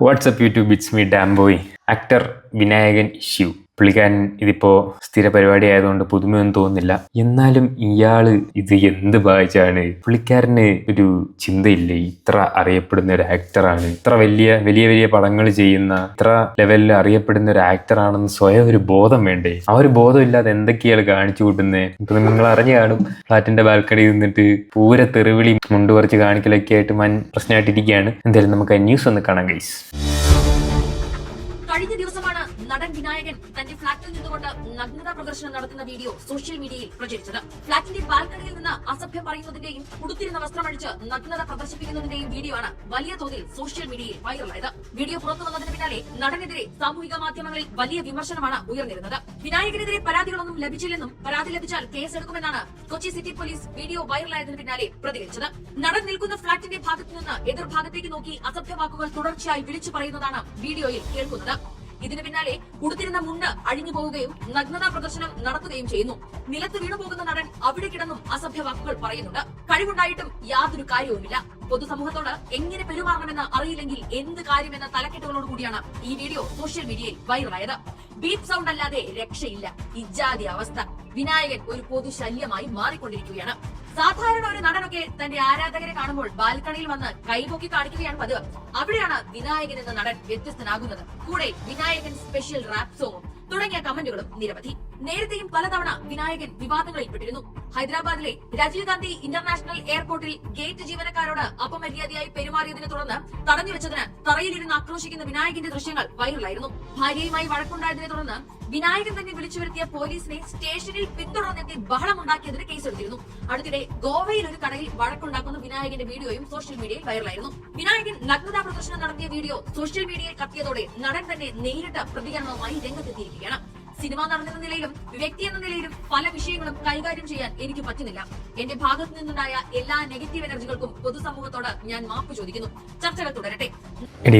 WhatsApp YouTube it's me damboy actor Vinayakan issue പുള്ളിക്കാരൻ ഇതിപ്പോ സ്ഥിര പരിപാടി ആയതുകൊണ്ട് പുതുമയൊന്നും തോന്നുന്നില്ല. എന്നാലും ഇയാൾ ഇത് എന്ത് വായിച്ചാണ്? പുള്ളിക്കാരന് ഒരു ചിന്തയില്ലേ? ഇത്ര അറിയപ്പെടുന്ന ഒരു ആക്ടറാണ് ഇത്ര വലിയ വലിയ വലിയ പടങ്ങൾ ചെയ്യുന്ന ഇത്ര ലെവലിൽ അറിയപ്പെടുന്ന ഒരു ആക്ടറാണെന്ന് സ്വയം ഒരു ബോധം വേണ്ടേ? ആ ഒരു ബോധം ഇല്ലാതെ എന്തൊക്കെയാണ് കാണിച്ചു കൂട്ടുന്നത് ഇപ്പൊ നിങ്ങൾ അറിഞ്ഞു കാണും. ഫ്ലാറ്റിന്റെ ബാൽക്കണിയിൽ നിന്നിട്ട് പൂര തെറിവിളി മുണ്ടുപറിച്ച് കാണിക്കലൊക്കെ ആയിട്ട് മൻ പ്രശ്നമായിട്ടിരിക്കുകയാണ്. എന്തായാലും നമുക്ക് ന്യൂസ് ഒന്ന് കാണാം ഗൈസ് നടൻ വിനായകൻ തന്റെ ഫ്ളാറ്റിൽ നിന്നുകൊണ്ട് നഗ്നത പ്രദർശനം നടത്തുന്ന വീഡിയോ സോഷ്യൽ മീഡിയയിൽ പ്രചരിച്ചത്. ഫ്ളാറ്റിന്റെ ബാൽക്കണിയിൽ നിന്ന് അസഭ്യം പറയുന്നതിന്റെയും കുടുത്തിരുന്ന വസ്ത്രമഴിച്ച് നഗ്നത പ്രദർശിപ്പിക്കുന്നതിന്റെയും വീഡിയോ ആണ് വലിയ തോതിൽ സോഷ്യൽ മീഡിയയിൽ വൈറലായത്. വീഡിയോ പുറത്തു വന്നതിന് പിന്നാലെ നടനെതിരെ സാമൂഹിക മാധ്യമങ്ങളിൽ വലിയ വിമർശനമാണ് ഉയർന്നിരുന്നത്. വിനായകനെതിരെ പരാതികളൊന്നും ലഭിച്ചില്ലെന്നും പരാതി ലഭിച്ചാൽ കേസെടുക്കുമെന്നാണ് കൊച്ചി സിറ്റി പോലീസ് വീഡിയോ വൈറലായതിനു പിന്നാലെ പ്രതികരിച്ചത്. നടൻ നിൽക്കുന്ന ഫ്ളാറ്റിന്റെ ഭാഗത്തു നിന്ന് എതിർഭാഗത്തേക്ക് നോക്കി അസഭ്യവാക്കുകൾ തുടർച്ചയായി വിളിച്ചു പറയുന്നതാണ് വീഡിയോയിൽ കേൾക്കുന്നത്. ഇതിനു പിന്നാലെ ഉടുത്തിരുന്ന മുണ്ട് അഴിഞ്ഞു പോവുകയും നഗ്നതാ പ്രദർശനം നടത്തുകയും ചെയ്യുന്നു. നിലത്ത് വീണു പോകുന്ന നടൻ അവിടെ കിടന്നും അസഭ്യ വാക്കുകൾ പറയുന്നുണ്ട്. കഴിവുണ്ടായിട്ടും യാതൊരു കാര്യവുമില്ല. പൊതുസമൂഹത്തോട് എങ്ങനെ പെരുമാറണമെന്ന് അറിയില്ലെങ്കിൽ എന്ത് കാര്യമെന്ന തലക്കെട്ടുകളോട് കൂടിയാണ് ഈ വീഡിയോ സോഷ്യൽ മീഡിയയിൽ വൈറലായത്. ബീപ് സൗണ്ട് അല്ലാതെ രക്ഷയില്ല. ഇജാതി അവസ്ഥ. വിനായകൻ ഒരു പൊതു ശല്യമായി മാറിക്കൊണ്ടിരിക്കുകയാണ്. സാധാരണ ഒരു നടനൊക്കെ തന്റെ ആരാധകരെ കാണുമ്പോൾ ബാൽക്കണിയിൽ വന്ന് കൈപൊക്കി കാണിക്കുകയാണ് പതിവ്. അവിടെയാണ് വിനായകൻ എന്ന നടൻ വ്യത്യസ്തനാകുന്നത്. കൂടെ വിനായകൻ സ്പെഷ്യൽ റാപ്പ് സോങ്ങും തുടങ്ങിയ കമന്റുകളും നിരവധി. നേരത്തെയും പലതവണ വിനായകൻ വിവാദങ്ങളിൽപ്പെട്ടിരുന്നു ഹൈദരാബാദിലെ രാജീവ് ഗാന്ധി ഇന്റർനാഷണൽ എയർപോർട്ടിൽ ഗേറ്റ് ജീവനക്കാരോട് അപമര്യാദയായി പെരുമാറിയതിനെ തുടർന്ന് തടഞ്ഞുവെച്ചതിന് തറയിലിരുന്ന് ആക്രോശിക്കുന്ന വിനായകന്റെ ദൃശ്യങ്ങൾ വൈറലായിരുന്നു. ഭാര്യയുമായി വഴക്കുണ്ടായതിനെ തുടർന്ന് വിനായകൻ തന്നെ വിളിച്ചു വരുത്തിയ പോലീസിനെ സ്റ്റേഷനിൽ പിന്തുടർന്നെത്തി ബഹളമുണ്ടാക്കിയതിന് കേസെടുത്തിരുന്നു. അടുത്തിടെ ഗോവയിൽ ഒരു കടയിൽ വഴക്കുണ്ടാക്കുന്ന വിനായകന്റെ വീഡിയോയും സോഷ്യൽ മീഡിയയിൽ വൈറലായിരുന്നു. വിനായകൻ നഗ്നതാ പ്രദർശനം നടത്തിയ വീഡിയോ സോഷ്യൽ മീഡിയയിൽ കത്തിയതോടെ നടൻ തന്നെ നേരിട്ട് പ്രതികരണവുമായി രംഗത്തെത്തിയിരിക്കുകയാണ് സിനിമാ നടനെന്ന നിലയിലും വ്യക്തി എന്ന നിലയിലും പല വിഷയങ്ങളും കൈകാര്യം ചെയ്യാൻ എനിക്ക് പറ്റുന്നില്ല. എന്റെ ഭാഗത്തു നിന്നുണ്ടായ എല്ലാ നെഗറ്റീവ് എനർജികൾക്കും പൊതുസമൂഹത്തോട് ഞാൻ മാപ്പ് ചോദിക്കുന്നു. ചർച്ചകൾ തുടരട്ടെ.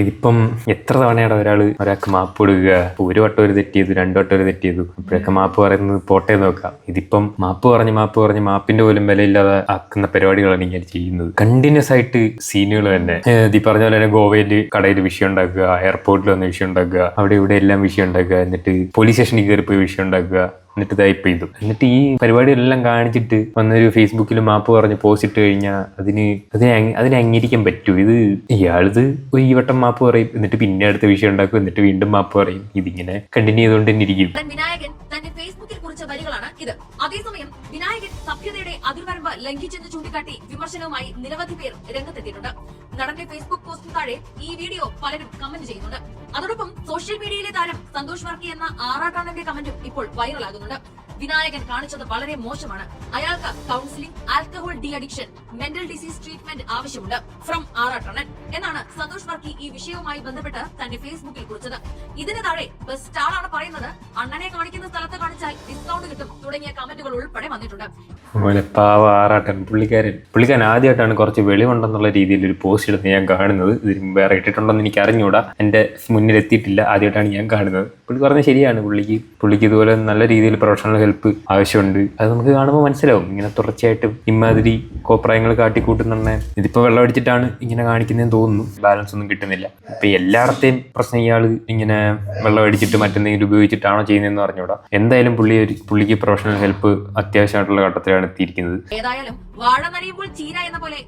ഇതിപ്പം എത്ര തവണയാണ് ഒരാൾ ഒരാൾക്ക് മാപ്പ് കൊടുക്കുക? ഒരു വട്ടം ഒരു തെറ്റിയത് രണ്ടു വട്ടം ഒരു തെറ്റിയതു അപ്പോഴൊക്കെ മാപ്പ് പറയുന്നത് പോട്ടെ നോക്കാം. ഇതിപ്പം മാപ്പ് പറഞ്ഞ് മാപ്പ് പറഞ്ഞ് മാപ്പിന്റെ പോലും വിലയില്ലാതെ ആക്കുന്ന പരിപാടികളാണ് ഇങ്ങനെ ചെയ്യുന്നത്. കണ്ടിന്യൂസ് ആയിട്ട് സീനുകൾ തന്നെ. ഈ പറഞ്ഞ പോലെ തന്നെ ഗോവയിൽ കടയിൽ വിഷയം ഉണ്ടാക്കുക എയർപോർട്ടിൽ വന്ന് വിഷയം ഉണ്ടാക്കുക അവിടെ ഇവിടെ എല്ലാം വിഷയം ഉണ്ടാക്കുക എന്നിട്ട് പോലീസ് സ്റ്റേഷനിൽ കയറി പോയി വിഷയം ഉണ്ടാക്കുക. എന്നിട്ട് ടൈപ്പ് ചെയ്തു എന്നിട്ട് ഈ പരിപാടിയെല്ലാം കാണിച്ചിട്ട് വന്നൊരു ഫേസ്ബുക്കിൽ മാപ്പ് പറഞ്ഞ് പോസ്റ്റ് ഇട്ട് കഴിഞ്ഞാൽ അതിന് അതിനെ അതിനെ അംഗീകരിക്കാൻ പറ്റൂ. ഇത് ഇയാളിത് ഒരു ഈ വട്ടം മാപ്പ് പറയും. എന്നിട്ട് പിന്നെ അടുത്ത വിഷയം ഉണ്ടാക്കും. എന്നിട്ട് വീണ്ടും മാപ്പ് പറയും. ഇതിങ്ങനെ കണ്ടിന്യൂ ചെയ്തുകൊണ്ട് തന്നെ ഇരിക്കും കുറിച്ച വരികളാണ് ഇത്. അതേസമയം വിനായകൻ സഭ്യതയുടെ അതിർവരമ്പ് ലംഘിച്ചെന്ന് ചൂണ്ടിക്കാട്ടി വിമർശനവുമായി നിരവധി പേർ രംഗത്തെത്തിയിട്ടുണ്ട്. നടന്റെ ഫേസ്ബുക്ക് പോസ്റ്റിന് താഴെ ഈ വീഡിയോ പലരും കമന്റ് ചെയ്യുന്നുണ്ട്. അതോടൊപ്പം സോഷ്യൽ മീഡിയയിലെ താരം സന്തോഷ് വർക്കി എന്ന ആറാട്ടാണന്റെ കമന്റും ഇപ്പോൾ വൈറലാകുന്നുണ്ട് വിനായകൻ കാണിച്ചത് വളരെ മോശമാണ്. അയാൾക്ക് counselling alcohol de addiction mental disease treatment ആവശ്യമുണ്ട് ഫ്രം ആറാട്ടണൻ എന്നാണ് സന്തോഷ് വർക്കി ഈ വിഷയവുമായി ബന്ധപ്പെട്ട് തന്റെ ഫേസ്ബുക്കിൽ കുറിച്ചത്. ഇതിന് താഴെ ബെസ്റ്റ് ആളാണ് പറയുന്നത്. അണ്ണനെ കാണിക്കുന്ന സ്ഥലത്ത് കാണിച്ചാൽ ഡിസ്കൗണ്ട് കിട്ടും തുടങ്ങിയ കമന്റുകൾ ഉൾപ്പെടെ വന്നിട്ടുണ്ട്. പാവ ആറാട്ടൻ പുള്ളിക്കാരൻ പുള്ളിക്കാരൻ ആദ്യമായിട്ടാണ് കുറച്ച് വെളിവുണ്ടെന്നുള്ള രീതിയിൽ ഒരു പോസ്റ്റ് ഇടുന്നത് ഞാൻ കാണുന്നത്. ഇതിന് വേറെ ഇട്ടിട്ടുണ്ടെന്ന് എനിക്ക് അറിഞ്ഞുകൂടാ. എന്റെ മുന്നിൽ എത്തിയിട്ടില്ല ആദ്യമായിട്ടാണ് ഞാൻ കാണുന്നത്. പുള്ളി പറഞ്ഞത് ശരിയാണ്. പുള്ളിക്ക് പുള്ളിക്ക് ഇതുപോലെ നല്ല രീതിയിൽ പ്രൊഫഷണൽ ഹെൽപ്പ് ആവശ്യമുണ്ട്. അത് നമുക്ക് കാണുമ്പോൾ മനസ്സിലാവും. ഇങ്ങനെ തുടർച്ചയായിട്ടും ഇമാതിരി കോപ്രായങ്ങൾ കാട്ടിക്കൂട്ടുന്നുണ്ടെ ഇതിപ്പോൾ വെള്ളം അടിച്ചിട്ടാണ് ഇങ്ങനെ കാണിക്കുന്നതെന്ന് തോന്നുന്നു. ബാലൻസ് ഒന്നും കിട്ടുന്നില്ല. ഇപ്പൊ എല്ലായിടത്തെയും പ്രശ്നം ഇയാൾ ഇങ്ങനെ വെള്ളം അടിച്ചിട്ട് മറ്റെന്തെങ്കിലും ഉപയോഗിച്ചിട്ടാണോ ചെയ്യുന്നതെന്ന് പറഞ്ഞുകൂടാ എന്തായാലും പുള്ളി ഒരു പുള്ളിക്ക് പ്രൊഫഷണൽ ഹെൽപ്പ് അത്യാവശ്യമായിട്ടുള്ള ഘട്ടത്തിലാണ് എത്തിയിരിക്കുന്നത്. ഏതായാലും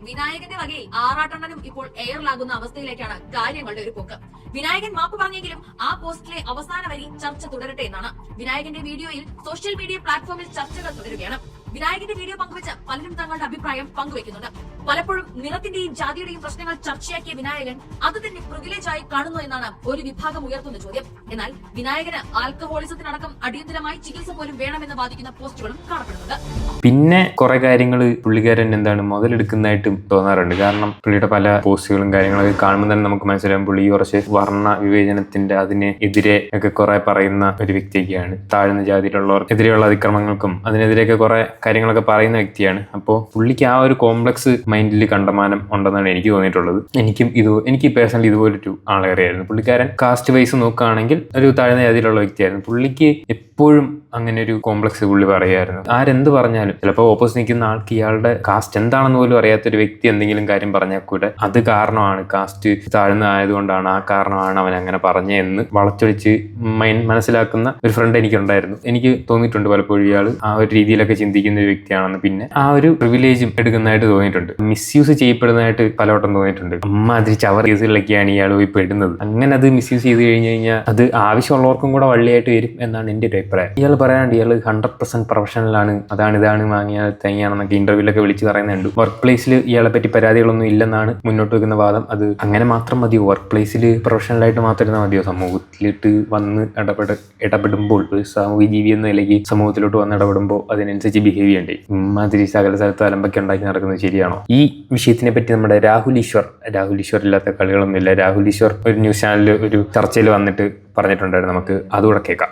വിനായകന്റെ വകയിൽ ആറാട്ടണ്ണനും ഇപ്പോൾ എയറിലാകുന്ന അവസ്ഥയിലേക്കാണ് കാര്യങ്ങളുടെ ഒരു പോക്ക്. വിനായകൻ മാപ്പ് പറഞ്ഞെങ്കിലും ആ പോസ്റ്റിലെ അവസാന വരി ചർച്ച തുടരട്ടെ എന്നാണ്. വിനായകന്റെ വീഡിയോയിൽ സോഷ്യൽ മീഡിയ പ്ലാറ്റ്ഫോമിൽ ചർച്ചകൾ തുടരുകയാണ്. വിനായകന്റെ വീഡിയോ പങ്കുവച്ച് പലരും തങ്ങളുടെ അഭിപ്രായം പങ്കുവയ്ക്കുന്നുണ്ട് പലപ്പോഴും നിറത്തിന്റെയും ജാതിയുടെയും പ്രശ്നങ്ങൾ ചർച്ചയാക്കിയ വിനായകൻ അത് തന്നെ പ്രിവിലേജ് ആയി കാണുന്നു എന്നാണ് ഒരു വിഭാഗം ഉയർത്തുന്ന ചോദ്യം. എന്നാൽ വിനായകന് ആൽക്കഹോളിസത്തിനടക്കം അടിയന്തരമായി ചികിത്സ പോലും വേണമെന്ന് വാദിക്കുന്ന പോസ്റ്റുകളും കാണപ്പെടുന്നുണ്ട്. പിന്നെ കുറെ കാര്യങ്ങൾ പുള്ളിക്കാരൻ എന്താണ് മുതലെടുക്കുന്നതായിട്ടും തോന്നാറുണ്ട്. കാരണം പുള്ളിയുടെ പല പോസ്റ്റുകളും കാര്യങ്ങളൊക്കെ കാണുമ്പോൾ തന്നെ നമുക്ക് മനസ്സിലാവും പുള്ളി കുറച്ച് വർണ വിവേചനത്തിന്റെ അതിന് എതിരെ ഒക്കെ കുറെ പറയുന്ന ഒരു വ്യക്തിയൊക്കെയാണ്. താഴ്ന്ന ജാതിയിലുള്ളവർ എതിരെയുള്ള അതിക്രമങ്ങൾക്കും അതിനെതിരെയൊക്കെ കുറെ കാര്യങ്ങളൊക്കെ പറയുന്ന വ്യക്തിയാണ്. അപ്പോൾ പുള്ളിക്ക് ആ ഒരു കോംപ്ലക്സ് മൈൻഡിൽ കണ്ടമാനം ഉണ്ടെന്നാണ് എനിക്ക് തോന്നിയിട്ടുള്ളത്. എനിക്കും ഇത് എനിക്ക് പേഴ്സണലി ഇതുപോലൊരു ആളെ ആയിരുന്നു പുള്ളിക്കാരൻ കാസ്റ്റ് വൈസ് നോക്കുകയാണെങ്കിൽ ഒരു താഴ്ന്ന ജാതിയിലുള്ള വ്യക്തിയായിരുന്നു. പുള്ളിക്ക് എപ്പോഴും അങ്ങനെ ഒരു കോംപ്ലക്സ് പുള്ളി പറയായിരുന്നു. ആരെന്ത് പറഞ്ഞാലും ചിലപ്പോൾ ഓപ്പോസിറ്റ് നിൽക്കുന്ന ആൾക്ക് ഇയാളുടെ കാസ്റ്റ് എന്താണെന്ന് പോലും അറിയാത്ത ഒരു വ്യക്തി എന്തെങ്കിലും കാര്യം പറഞ്ഞാൽ കൂടെ അത് കാരണമാണ്. കാസ്റ്റ് താഴ്ന്ന ആയതുകൊണ്ടാണ് ആ കാരണമാണ് അവൻ അങ്ങനെ പറഞ്ഞതെന്ന് വളച്ചൊടിച്ച് മൈൻഡ് മനസ്സിലാക്കുന്ന ഒരു ഫ്രണ്ട് എനിക്കുണ്ടായിരുന്നു. എനിക്ക് തോന്നിയിട്ടുണ്ട് പലപ്പോഴും ഇയാൾ ആ ഒരു രീതിയിലൊക്കെ ചിന്തിക്കുന്ന ഒരു വ്യക്തിയാണെന്ന്. പിന്നെ ആ ഒരു പ്രിവിലേജും എടുക്കുന്നതായിട്ട് തോന്നിയിട്ടുണ്ട്. മിസ്യൂസ് ചെയ്യപ്പെടുന്നതായിട്ട് പലവട്ടം തോന്നിയിട്ടുണ്ട്. അമ്മ അതിൽ ചവർ കേസുകളിലൊക്കെയാണ് ഇയാൾ പോയി പെടുന്നത്. അങ്ങനെ അത് മിസ്യൂസ് ചെയ്ത് കഴിഞ്ഞ് കഴിഞ്ഞാൽ അത് ആവശ്യമുള്ളവർക്കും കൂടെ വള്ളിയായിട്ട് വരും എന്നാണ് എന്റെ ഒരു അഭിപ്രായം. ഇയാൾ പറയാണ്ട് ഇയാൾ ഹൺഡ്രഡ് പെർസെന്റ് പ്രൊഫഷണലാണ് അതാണ് ഇതാണ് വാങ്ങിയാൽ തേങ്ങയാണെന്നൊക്കെ ഇന്റർവ്യൂലൊക്കെ വിളിച്ച് പറയുന്നുണ്ട്. വർക്ക് പ്ലേസിൽ ഇയാളെ പറ്റി പരാതികളൊന്നും ഇല്ലെന്നാണ് മുന്നോട്ട് വെക്കുന്ന വാദം. അത് അങ്ങനെ മാത്രം മതിയോ? വർക്ക് പ്ലേസിൽ പ്രൊഫഷണലായിട്ട് മാത്രം ഇരുന്നാൽ മതിയോ? സമൂഹത്തിലിട്ട് വന്ന് ഇടപെട ഇടപെടുമ്പോൾ ഒരു സാമൂഹ്യ ജീവി എന്ന നിലയ്ക്ക് സമൂഹത്തിലോട്ട് വന്ന് ഇടപെടുമ്പോൾ അതിനനുസരിച്ച് ബിഹേവ് ചെയ്യണ്ടേ? ഇമാതിരി സകല സ്ഥലത്ത് അലമ്പൊക്കെ ഉണ്ടാക്കി നടക്കുന്നത് ശരിയാണോ? ഈ വിഷയത്തിനെ പറ്റി നമ്മുടെ രാഹുൽ ഈശ്വർ രാഹുൽ ഈശ്വർ ഇല്ലാത്ത കളികളൊന്നുമില്ല. രാഹുൽ ഈശ്വർ ഒരു ന്യൂസ് ചാനലിൽ ഒരു ചർച്ചയിൽ വന്നിട്ട് പറഞ്ഞിട്ടുണ്ടായിരുന്നു. നമുക്ക് അതുകൂടെ കേൾക്കാം.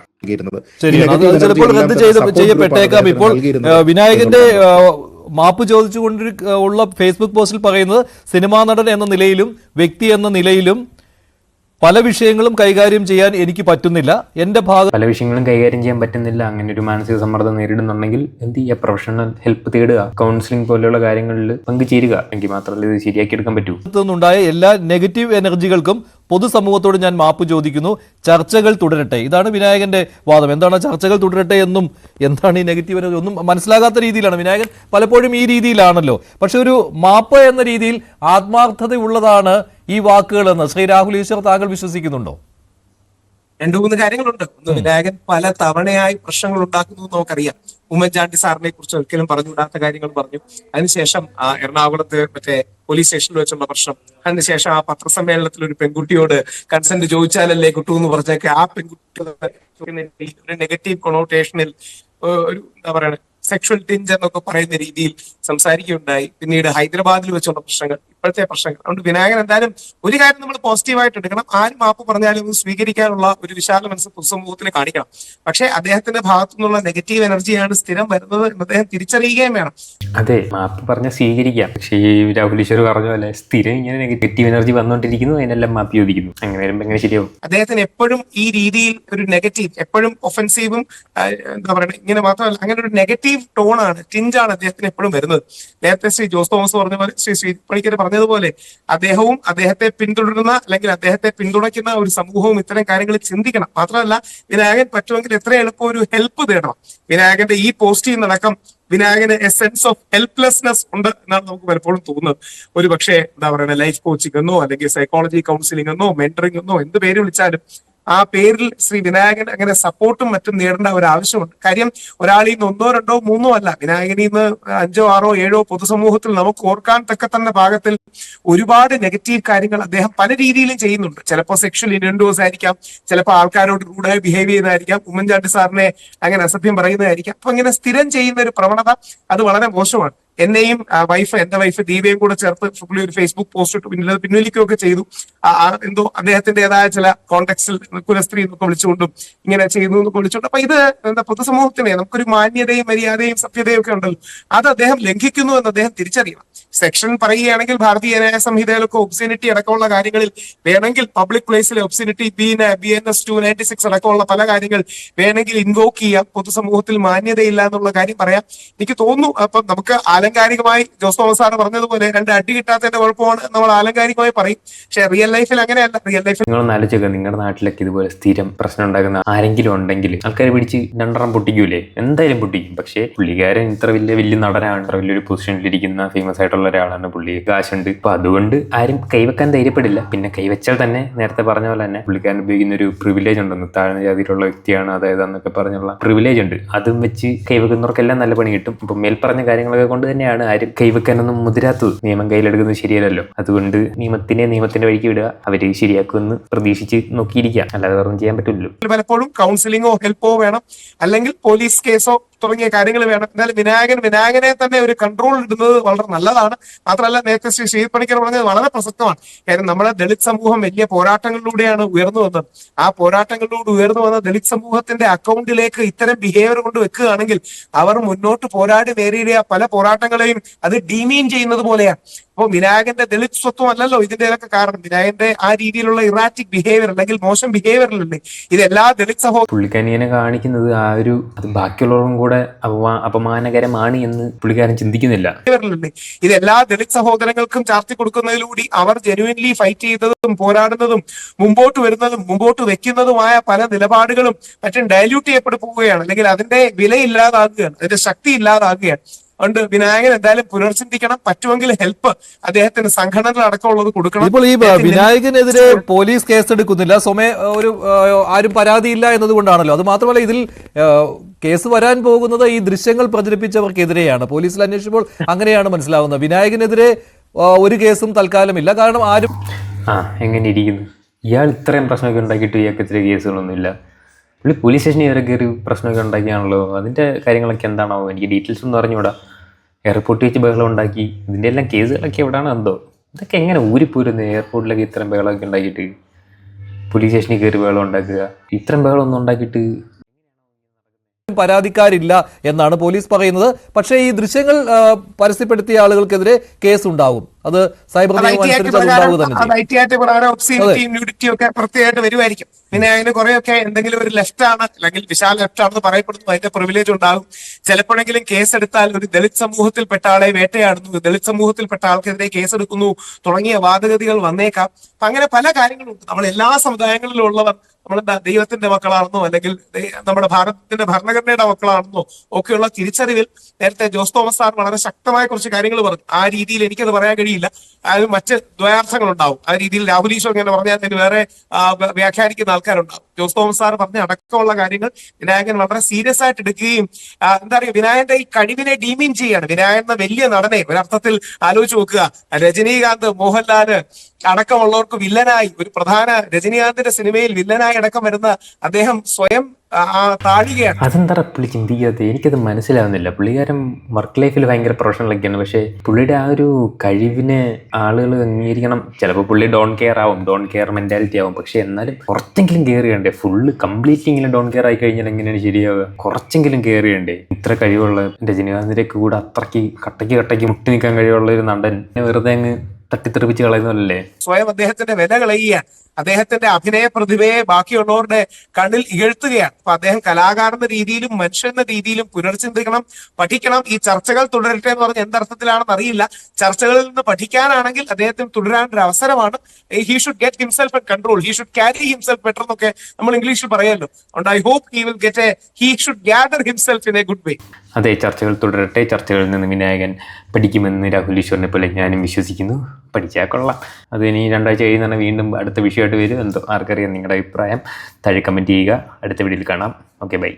ചിലപ്പോൾ റദ്ദ് ചെയ്യപ്പെട്ടേക്കാം. ഇപ്പോൾ വിനായകന്റെ മാപ്പ് ചോദിച്ചുകൊണ്ട് ഉള്ള ഫേസ്ബുക്ക് പോസ്റ്റിൽ പറയുന്നത് സിനിമാ നടൻ എന്ന നിലയിലും വ്യക്തി എന്ന നിലയിലും പല വിഷയങ്ങളും കൈകാര്യം ചെയ്യാൻ എനിക്ക് പറ്റുന്നില്ല. എന്റെ ഭാഗം പല വിഷയങ്ങളും കൈകാര്യം ചെയ്യാൻ പറ്റുന്നില്ല. അങ്ങനെ ഒരു മാനസിക സമ്മർദ്ദം നേരിടുന്നുണ്ടെങ്കിൽ എന്ത് ചെയ്യുക പ്രൊഫഷണൽ ഹെൽപ്പ് തേടുക കൗൺസിലിംഗ് പോലെയുള്ള കാര്യങ്ങളിൽ പങ്കുചേരുക എങ്കിൽ മാത്രമല്ല ഇത് ശരിയാക്കി എടുക്കാൻ പറ്റൂ. നിന്നുണ്ടായ എല്ലാ നെഗറ്റീവ് എനർജികൾക്കും പൊതുസമൂഹത്തോട് ഞാൻ മാപ്പ് ചോദിക്കുന്നു. ചർച്ചകൾ തുടരട്ടെ. ഇതാണ് വിനായകന്റെ വാദം. എന്താണ് ചർച്ചകൾ തുടരട്ടെ എന്നും എന്താണ് ഈ നെഗറ്റീവ് എനർജി ഒന്നും മനസ്സിലാകാത്ത രീതിയിലാണ്. വിനായകൻ പലപ്പോഴും ഈ രീതിയിലാണല്ലോ. പക്ഷെ ഒരു മാപ്പ് എന്ന രീതിയിൽ ആത്മാർത്ഥതയുള്ളതാണ് ഈ വാക്കുകളെന്ന് ശ്രീ രാഹുൽ ഈശ്വർ താങ്കൾ വിശ്വസിക്കുന്നുണ്ടോ? രണ്ടു മൂന്ന് കാര്യങ്ങളുണ്ട്. ഒന്ന് വിനായകൻ പല തവണയായി പ്രശ്നങ്ങൾ ഉണ്ടാക്കുന്നു നമുക്കറിയാം. ഉമ്മൻചാണ്ടി സാറിനെ കുറിച്ച് ഒരിക്കലും പറഞ്ഞുകൂടാത്ത കാര്യങ്ങൾ പറഞ്ഞു. അതിനുശേഷം ആ എറണാകുളത്ത് മറ്റേ പോലീസ് സ്റ്റേഷനിൽ വെച്ചുള്ള പ്രശ്നം. അതിനുശേഷം ആ പത്രസമ്മേളനത്തിൽ ഒരു പെൺകുട്ടിയോട് കൺസെന്റ് ചോദിച്ചാലല്ലേ കിട്ടൂ എന്ന് പറഞ്ഞൊക്കെ ആ പെൺകുട്ടി ഒരു നെഗറ്റീവ് കൊണോട്ടേഷനിൽ ഒരു എന്താ പറയുക സെക്ഷൽ ടിഞ്ച് എന്നൊക്കെ പറയുന്ന രീതിയിൽ സംസാരിക്കുകയുണ്ടായി. പിന്നീട് ഹൈദരാബാദിൽ വെച്ചുള്ള പ്രശ്നങ്ങൾ. ഇപ്പോഴത്തെ പ്രശ്നങ്ങൾ. അതുകൊണ്ട് വിനായകൻ എന്തായാലും ഒരു കാര്യം നമ്മൾ പോസിറ്റീവായിട്ട് എടുക്കണം. ആരും മാപ്പ് പറഞ്ഞാലും ഒന്ന് സ്വീകരിക്കാനുള്ള ഒരു വിശാല മനസ്സ് പൊതുസമൂഹത്തിൽ കാണിക്കണം. പക്ഷേ അദ്ദേഹത്തിന്റെ ഭാഗത്തു നിന്നുള്ള നെഗറ്റീവ് എനർജിയാണ് സ്ഥിരം വരുന്നത് എന്ന് അദ്ദേഹം തിരിച്ചറിയുകയും വേണം. അതെ മാപ്പ് പറഞ്ഞാൽ സ്വീകരിക്കാം. പക്ഷേ ഈ രാഹുൽ ഈശ്വർ പറഞ്ഞ പോലെ സ്ഥിരം ഇങ്ങനെ നെഗറ്റീവ് എനർജി വന്നുകൊണ്ടിരിക്കുന്നു അതിനെല്ലാം മാപ്പ് ചോദിക്കുന്നു. അങ്ങനെ വരുമ്പോൾ എങ്ങനെ ശരിയാവും? അദ്ദേഹത്തിന് എപ്പോഴും ഈ രീതിയിൽ ഒരു നെഗറ്റീവ് എപ്പോഴും ഒഫൻസീവും എന്താ പറയുക ഇങ്ങനെ മാത്രമല്ല അങ്ങനെ ഒരു നെഗറ്റീവ് ടോണാണ് ടിഞ്ചാണ് അദ്ദേഹത്തിന് എപ്പോഴും വരുന്നത്. നേരത്തെ ശ്രീ ജോസ് തോമസ് പറഞ്ഞ പോലെ ശ്രീ ശ്രീ പണിക്കർ പറഞ്ഞതുപോലെ അദ്ദേഹവും അദ്ദേഹത്തെ പിന്തുടരുന്ന അല്ലെങ്കിൽ അദ്ദേഹത്തെ പിന്തുണയ്ക്കുന്ന ഒരു സമൂഹവും ഇത്തരം കാര്യങ്ങൾ ചിന്തിക്കണം. മാത്രമല്ല വിനായകൻ പറ്റുമെങ്കിൽ എത്ര എളുപ്പം ഒരു ഹെൽപ്പ് തേടണം. വിനായകന്റെ ഈ പോസ്റ്റിൽ നിന്നടക്കം വിനായകന് എ സെൻസ് ഓഫ് ഹെൽപ്ലെസ്നെസ് ഉണ്ട് എന്നാണ് നമുക്ക് പലപ്പോഴും തോന്നുന്നത്. ഒരു പക്ഷേ എന്താ പറയുക ലൈഫ് കോച്ചിങ് എന്നോ അല്ലെങ്കിൽ സൈക്കോളജി കൗൺസിലിംഗ് എന്നോ മെന്ററിംഗ് എന്നോ എന്ത് പേര് വിളിച്ചാലും ആ പേരിൽ ശ്രീ വിനായകൻ അങ്ങനെ സപ്പോർട്ടും മറ്റും നേടേണ്ട ഒരു ആവശ്യമുണ്ട്. കാര്യം ഒരാളിൽ നിന്ന് ഒന്നോ രണ്ടോ മൂന്നോ അല്ല വിനായകനിൽ നിന്ന് അഞ്ചോ ആറോ ഏഴോ പൊതുസമൂഹത്തിൽ നമുക്ക് ഓർക്കാൻ തക്ക തന്നെ ഭാഗത്തിൽ ഒരുപാട് നെഗറ്റീവ് കാര്യങ്ങൾ അദ്ദേഹം പല രീതിയിലും ചെയ്യുന്നുണ്ട്. ചിലപ്പോൾ സെക്ഷൽ ഇൻഡോസ് ആയിരിക്കാം ചിലപ്പോൾ ആൾക്കാരോട് റൂഡായി ബിഹേവ് ചെയ്യുന്നതായിരിക്കാം ഉമ്മൻചാണ്ടി സാറിനെ അങ്ങനെ അസഭ്യം പറയുന്നതായിരിക്കാം. അപ്പൊ അങ്ങനെ സ്ഥിരം ചെയ്യുന്ന ഒരു പ്രവണത അത് വളരെ മോശമാണ്. എന്നെയും വൈഫ് എന്റെ വൈഫ് ദീപയും കൂടെ ചേർത്ത് പുള്ളി ഒരു ഫേസ്ബുക്ക് പോസ്റ്റ് ഇട്ട്. പിന്നിൽ പിൻവലിക്കുകയൊക്കെ ചെയ്തു. എന്തോ അദ്ദേഹത്തിന്റേതായ ചില കോണ്ടെക്സിൽ കുലസ്ത്രീ എന്നൊക്കെ വിളിച്ചുകൊണ്ടും ഇങ്ങനെ ചെയ്തു എന്നൊക്കെ വിളിച്ചുകൊണ്ട്. അപ്പൊ ഇത് എന്താ പൊതുസമൂഹത്തിനെ നമുക്കൊരു മാന്യതയും മര്യാദയും സഭ്യതയും ഒക്കെ ഉണ്ടല്ലോ. അത് അദ്ദേഹം ലംഘിക്കുന്നു എന്ന് അദ്ദേഹം തിരിച്ചറിയണം. സെക്ഷൻ പറയുകയാണെങ്കിൽ ഭാരതീയ ന്യായ സംഹിതയിലൊക്കെ ഒബ്സിനിറ്റി അടക്കമുള്ള കാര്യങ്ങളിൽ വേണമെങ്കിൽ public പ്ലേസിലെ obscenity B B N S two ninety six അടക്കമുള്ള പല കാര്യങ്ങൾ വേണമെങ്കിൽ ഇൻവോക്ക് ചെയ്യാം. പൊതുസമൂഹത്തിൽ മാന്യതയില്ല എന്നുള്ള കാര്യം പറയാം. എനിക്ക് തോന്നുന്നു അപ്പം നമുക്ക് ആലങ്കാരികമായി ജോസ് തോമസ് സാറ് പറഞ്ഞതുപോലെ രണ്ട് അടി കിട്ടാത്തതിന്റെ കുഴപ്പമാണ് നമ്മൾ ആലങ്കാരികമായി പറയും. പക്ഷെ റിയൽ ലൈഫിൽ അങ്ങനെയല്ല. റിയൽ ലൈഫിൽ നിങ്ങൾ ആലോചിക്കുക നിങ്ങളുടെ നാട്ടിലൊക്കെ ഇതുപോലെ സ്ഥിരം പ്രശ്നം ഉണ്ടാക്കുന്ന ആരെങ്കിലും ഉണ്ടെങ്കിൽ ആൾക്കാരെ പിടിച്ച് രണ്ടെണ്ണം പൊട്ടിക്കൂലേ? എന്തായാലും പൊട്ടിക്കും. പക്ഷേ പുള്ളിക്കാരൻ ഇത്ര വലിയ വലിയ നടനാണ്. ഇത്ര വലിയൊരു പൊസിഷനിലിരിക്കുന്ന ഫേമസ് ആയിട്ടുള്ള ഒരാളാണ്. പുള്ളി കാശുണ്ട്. അപ്പൊ അതുകൊണ്ട് ആരും കൈവെക്കാൻ ധൈര്യപ്പെടില്ല. പിന്നെ കൈവച്ചാൽ തന്നെ നേരത്തെ പറഞ്ഞ പോലെ തന്നെ പുള്ളിക്കാരൻ ഉപയോഗിക്കുന്ന ഒരു പ്രിവിലേജ് ഉണ്ടെന്ന് താഴ്ന്ന ജാതിയിലുള്ള വ്യക്തിയാണ് അതായത് എന്നൊക്കെ പറഞ്ഞുള്ള പ്രിവിലേജ് ഉണ്ട്. അതും വെച്ച് കൈവെക്കുന്നവർക്കെല്ലാം നല്ല പണി കിട്ടും. അപ്പൊ മേൽപ്പറഞ്ഞ കാര്യങ്ങളൊക്കെ കൊണ്ട് തന്നെയാണ്. ആരും കൈവെക്കാനൊന്നും മുതിരാത്തത് നിയമം കയ്യിലെടുക്കുന്നത് ശരിയല്ലല്ലോ. അതുകൊണ്ട് നിയമത്തിനെ നിയമത്തിന്റെ വഴിക്ക് വിടുക അവർ ശരിയാക്കുമെന്ന് പ്രതീക്ഷിച്ച് നോക്കിയിരിക്കുക. അല്ലാതെ വേറെ ചെയ്യാൻ പറ്റില്ലല്ലോ പലപ്പോഴും കൗൺസിലിങ്ങോ ഹെൽപ്പോ വേണം. അല്ലെങ്കിൽ പോലീസ് കേസോ തുടങ്ങിയ കാര്യങ്ങൾ വേണം. എന്നാലും വിനായകൻ വിനായകനെ തന്നെ ഒരു കൺട്രോൾ ഇടുന്നത് വളരെ നല്ലതാണ്. മാത്രമല്ല നേരത്തെ ശ്രീ ശ്രീ പറഞ്ഞത് വളരെ പ്രസക്തമാണ്. കാര്യം നമ്മുടെ ദളിത് സമൂഹം വലിയ പോരാട്ടങ്ങളിലൂടെയാണ് ഉയർന്നു വന്നത്. ആ പോരാട്ടങ്ങളിലൂടെ ഉയർന്നു വന്ന ദളിത് സമൂഹത്തിന്റെ അക്കൗണ്ടിലേക്ക് ഇത്തരം ബിഹേവിയർ കൊണ്ട് വെക്കുകയാണെങ്കിൽ അവർ മുന്നോട്ട് പോരാടി നേരിയ പല പോരാട്ട പോരാട്ടങ്ങളെയും അത് ഡീമീൻ ചെയ്യുന്നത് പോലെയാണ് അപ്പോൾ വിനായകന്റെ ദളിത് സ്വത്വം അല്ലല്ലോ ഇതിന്റെ ഇതൊക്കെ കാരണം. വിനായകന്റെ ആ രീതിയിലുള്ള ഇറാറ്റിക് ബിഹേവിയർ അല്ലെങ്കിൽ മോശം ബിഹേവിയർ അല്ലേ ഇത് എല്ലാ ദളിത് സഹോദരം പുള്ളിക്കാരിനെ കാണിക്കുന്നത് ആ ഒരു അത് ബാക്കിയുള്ളവർക്കും കൂടെ അപമാനകരമാണ് എന്ന് പുള്ളിക്കാരൻ ചിന്തിക്കുന്നില്ല. ഇത് എല്ലാ ദളിത് സഹോദരങ്ങൾക്കും ചാർത്തി കൊടുക്കുന്നതിലൂടെ അവർ ജെനുവിൻലി ഫൈറ്റ് ചെയ്തതും പോരാടുന്നതും മുമ്പോട്ട് വരുന്നതും മുമ്പോട്ട് വെക്കുന്നതുമായ പല നിലപാടുകളും മറ്റും ഡയല്യൂട്ട് ചെയ്യപ്പെട്ടു പോവുകയാണ്. അല്ലെങ്കിൽ അതിന്റെ വിലയില്ലാതാകുകയാണ്. അതിന്റെ ശക്തി ഇല്ലാതാകുകയാണ്. അതുകൊണ്ട് വിനായകൻ എന്തായാലും പുനർചിന്തിക്കണം. പറ്റുമെങ്കിൽ ഹെൽപ്പ് അദ്ദേഹത്തിന് സംഘടനകൾ അടക്കമുള്ളത് കൊടുക്കണം. ഇപ്പോൾ ഈ വിനായകനെതിരെ പോലീസ് കേസ് എടുക്കുന്നില്ല സ്വമേ ഒരു ആരും പരാതിയില്ല എന്നതുകൊണ്ടാണല്ലോ. അത് മാത്രമല്ല ഇതിൽ കേസ് വരാൻ പോകുന്നത് ഈ ദൃശ്യങ്ങൾ പ്രചരിപ്പിച്ചവർക്കെതിരെയാണ്. പോലീസിൽ അന്വേഷിച്ചപ്പോൾ അങ്ങനെയാണ് മനസ്സിലാവുന്നത്. വിനായകനെതിരെ ഒരു കേസും തൽക്കാലമില്ല. കാരണം ആരും ആ എങ്ങനെ ഇരിക്കുന്നു? ഇയാൾ ഇത്രയും പ്രശ്നമൊക്കെ ഉണ്ടാക്കിയിട്ട് ഇയാൾക്ക് ഇത്ര കേസുകളൊന്നുമില്ല. പുള്ളി പോലീസ് സ്റ്റേഷനിൽ വരെ കയറി പ്രശ്നമൊക്കെ ഉണ്ടാക്കിയാണല്ലോ? അതിന്റെ കാര്യങ്ങളൊക്കെ എന്താണോ എനിക്ക് ഡീറ്റെയിൽസ് ഒന്നും അറിഞ്ഞുകൂടാ എയർപോർട്ടിൽ വെച്ച് ബഹളം ഉണ്ടാക്കി. ഇതിന്റെ എല്ലാം കേസുകളൊക്കെ എവിടെയാണ് എന്തോ? ഇതൊക്കെ എങ്ങനെ ഊരിപ്പോരുന്നത് എയർപോർട്ടിലൊക്കെ ഇത്രയും ബഹളമൊക്കെ ഉണ്ടാക്കിയിട്ട്? പോലീസ് സ്റ്റേഷനിൽ കയറി ബഹളം ഉണ്ടാക്കുക. ഇത്രയും ബഹളം ഒന്നും ഉണ്ടാക്കിയിട്ട് പരാതിക്കാരില്ല എന്നാണ് പോലീസ് പറയുന്നത്. പക്ഷേ ഈ ദൃശ്യങ്ങൾ പരസ്യപ്പെടുത്തിയ ആളുകൾക്കെതിരെ കേസ് ഉണ്ടാകും അത് സൈബർ ഒക്കെ പ്രത്യേകമായിട്ട് വരുമായിരിക്കും പിന്നെ അതിന് കുറെയൊക്കെ എന്തെങ്കിലും ഒരു ലെഫ്റ്റ് ആണ് അല്ലെങ്കിൽ വിശാല ലെഫ്റ്റ് ആണെന്ന് പറയപ്പെടുന്നു അതിന്റെ പ്രിവിലേജ് ഉണ്ടാകും. ചിലപ്പോഴെങ്കിലും കേസ് എടുത്താൽ ഒരു ദളിത് സമൂഹത്തിൽപ്പെട്ട ആളെ വേട്ടയാടുന്നു ദളിത് സമൂഹത്തിൽപ്പെട്ട ആൾക്കെതിരെ കേസെടുക്കുന്നു തുടങ്ങിയ വാദഗതികൾ വന്നേക്കാം. അപ്പൊ അങ്ങനെ പല കാര്യങ്ങളുണ്ട്. നമ്മൾ എല്ലാ സമുദായങ്ങളിലും ഉള്ളവർ നമ്മളെന്താ ദൈവത്തിന്റെ മക്കളാണെന്നോ അല്ലെങ്കിൽ നമ്മുടെ ഭാരതത്തിന്റെ ഭരണഘടനയുടെ മക്കളാണെന്നോ ഒക്കെയുള്ള തിരിച്ചറിവിൽ നേരത്തെ ജോസ് തോമസ് സാർ വളരെ ശക്തമായ കുറച്ച് കാര്യങ്ങൾ പറഞ്ഞു. ആ രീതിയിൽ എനിക്കത് പറയാൻ കഴിയില്ല. അത് മറ്റ് ദ്വയാർത്ഥങ്ങൾ ഉണ്ടാവും ആ രീതിയിൽ രാഹുൽ ഈശോ ഇങ്ങനെ പറഞ്ഞാൽ അതിന് വേറെ വ്യാഖ്യാനിക്കുന്ന ആൾക്കാരുണ്ടാവും. ജോസ് തോമസ് സാർ പറഞ്ഞ അടക്കമുള്ള കാര്യങ്ങൾ വിനായകൻ വളരെ സീരിയസ് ആയിട്ട് എടുക്കുകയും എന്താ പറയുക വിനായകന്റെ ഈ കഴിവിനെ ഡീമീൻ ചെയ്യാണ്. വിനായകൻ എന്ന വലിയ നടനെ ഒരർത്ഥത്തിൽ ആലോചിച്ച് നോക്കുക. രജനീകാന്ത് മോഹൻലാൽ അടക്കമുള്ളവർക്ക് വില്ലനായി. ഒരു പ്രധാന രജനീകാന്തിന്റെ സിനിമയിൽ വില്ലനായി അടക്കം വരുന്ന അദ്ദേഹം സ്വയം താഴുകയാണ്. അതെന്താ പുള്ളി ചിന്തിക്കാത്തത് എനിക്കത് മനസ്സിലാവുന്നില്ല. പുള്ളിക്കാരൻ വർക്ക് ലൈഫിൽ ഭയങ്കര പ്രൊഫഷണലൊക്കെയാണ് പക്ഷേ പുള്ളിയുടെ ആ ഒരു കഴിവിനെ ആളുകൾ അംഗീകരിക്കണം. ചിലപ്പോൾ പുള്ളി ഡോൺ കെയർ ആവും. ഡോൺ കെയർ മെന്റാലിറ്റി ആവും. പക്ഷെ എന്നാലും കുറച്ചെങ്കിലും കെയർ ചെയ്യണ്ടേ? ഫുള്ള് കംപ്ലീറ്റ്ലി ഇങ്ങനെ ഡോൺ കെയർ ആയി കഴിഞ്ഞാൽ എങ്ങനെയാണ് ശരിയാവുക? കുറച്ചെങ്കിലും കെയർ ചെയ്യണ്ടേ? ഇത്ര കഴിവുള്ള രജനീകാന്തിന്റെ കൂടെ അത്രയ്ക്ക് കട്ടയ്ക്ക് കട്ടയ്ക്ക് മുട്ടി നിൽക്കാൻ കഴിവുള്ള ഒരു നടൻ. വെറുതെ അങ്ങ് തട്ടിത്തെറിപ്പിച്ച് കളയുന്നതല്ലേ? സ്വയം അദ്ദേഹത്തിന്റെ വില കളയുകയാണ്. അദ്ദേഹത്തിന്റെ അഭിനയ പ്രതിഭയെ ബാക്കിയുള്ളവരുടെ കണ്ണിൽ ഇകഴ്ത്തുകയാണ്. അപ്പൊ അദ്ദേഹം കലാകാരൻ എന്ന രീതിയിലും മനുഷ്യന്റെ രീതിയിലും പുനർചിന്തിക്കണം പഠിക്കണം. ഈ ചർച്ചകൾ തുടരട്ടെ എന്ന് പറഞ്ഞ എന്തർത്ഥത്തിലാണെന്ന് അറിയില്ല. ചർച്ചകളിൽ നിന്ന് പഠിക്കാനാണെങ്കിൽ അദ്ദേഹത്തിന് തുടരാൻ ഒരു അവസരമാണ് he should get himself and control he should carry himself better എന്നൊക്കെ നമ്മൾ ഇംഗ്ലീഷിൽ പറയാമല്ലോ. അതുകൊണ്ട് I hope he will get a he should gather himself in a good way അതെ ചർച്ചകൾ തുടരട്ടെ. ചർച്ചകളിൽ നിന്ന് വിനായകൻ പഠിക്കുമെന്ന് രാഹുൽ ഈശ്വറിനെ പോലെ ഞാനും വിശ്വസിക്കുന്നു. പഠിച്ചാൽ കൊള്ളാം. അത് ഇനി രണ്ടാഴ്ച കഴിയുന്ന വീണ്ടും അടുത്ത വിഷയമായിട്ട് വരും. എന്തോ ആർക്കറിയാം നിങ്ങളുടെ അഭിപ്രായം. താഴെ കമന്റ് ചെയ്യുക. അടുത്ത വീഡിയോയിൽ കാണാം. Okay bye